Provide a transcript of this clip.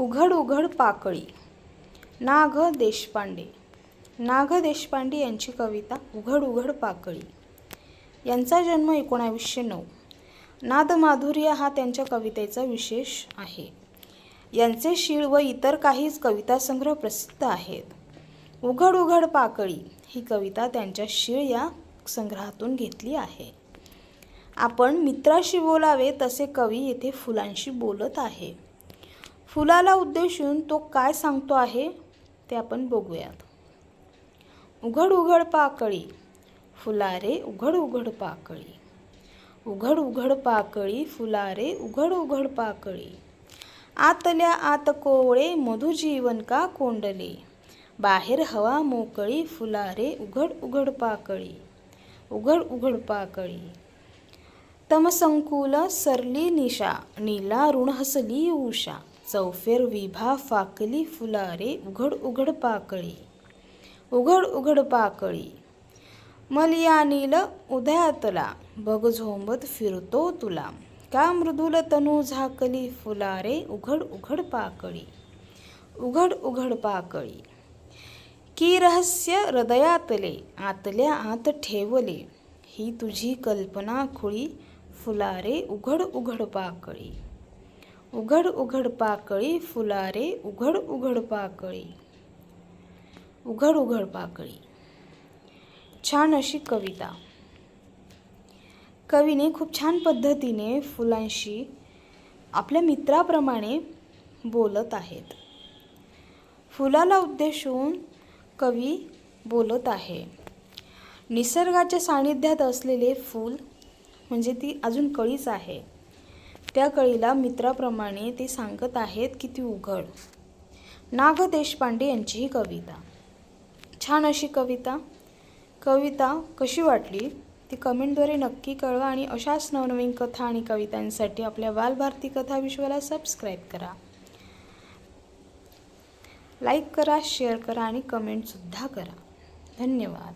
उघड उघड पाकळी. ना देशपांडे. ना देशपांडे यांची कविता उघड उघड पाकळी. यांचा जन्म एकोणावीसशे नऊ. नादमाधुर्य हा त्यांच्या कवितेचा विशेष आहे. यांचे शीळ व इतर काहीच कविता संग्रह प्रसिद्ध आहेत. उघड उघड पाकळी ही कविता त्यांच्या शीळ या संग्रहातून घेतली आहे. आपण मित्राशी बोलावे तसे कवी येथे फुलांशी बोलत आहे. फुलाला उद्देशून तो काय सांगतो आहे ते आपण बघूयात. उघड उघड पाकळी. फुलारे उघड उघड पाकळी. उघड उघड पाकळी फुलारे उघड उघड पाकळी. आतल्या आत कोवळे मधुजीवन का कोंडले. बाहेर हवा मोकळी फुलारे उघड उघड पाकळी. उघड उघड पाकळी. तमसंकुल सरली निशा नीला ऋण हसली उषा. चौफेर विभा फाकली फुलारे उघड उघड पाकळी. उघड उघड पाकळी. मलिया नील उदयातला बघ झोंबत फिरतो तुला. का मृदुल तनू झाकली फुलारे उघड उघड पाकळी. उघड उघड पाकळी. की रहस्य हृदयातले आतल्या आत ठेवले. ही तुझी कल्पना खुळी फुलारे उघड उघड पाकळी. उघड उघड पाकळी फुलारे उघड उघड पाकळी. उघड उघड पाकळी. छान अशी कविता. कवीने खूप छान पद्धतीने फुलांशी आपल्या मित्राप्रमाणे बोलत आहेत. फुलाला उद्देशून कवी बोलत आहे. निसर्गाच्या सानिध्यात असलेले फूल म्हणजे ती अजून कळीच आहे. त्या कळीला मित्राप्रमाणे ते सांगत आहेत की ती उघड. नाग देशपांडे यांची ही कविता. छान अशी कविता. कविता कशी वाटली? ती कमेंटद्वारे नक्की कळवा आणि अशाच नवनवीन कथा आणि कवितांसाठी आपल्या बालभारती कथा विश्वाला सबस्क्राईब करा. लाईक करा शेअर करा आणि कमेंटसुद्धा करा. धन्यवाद.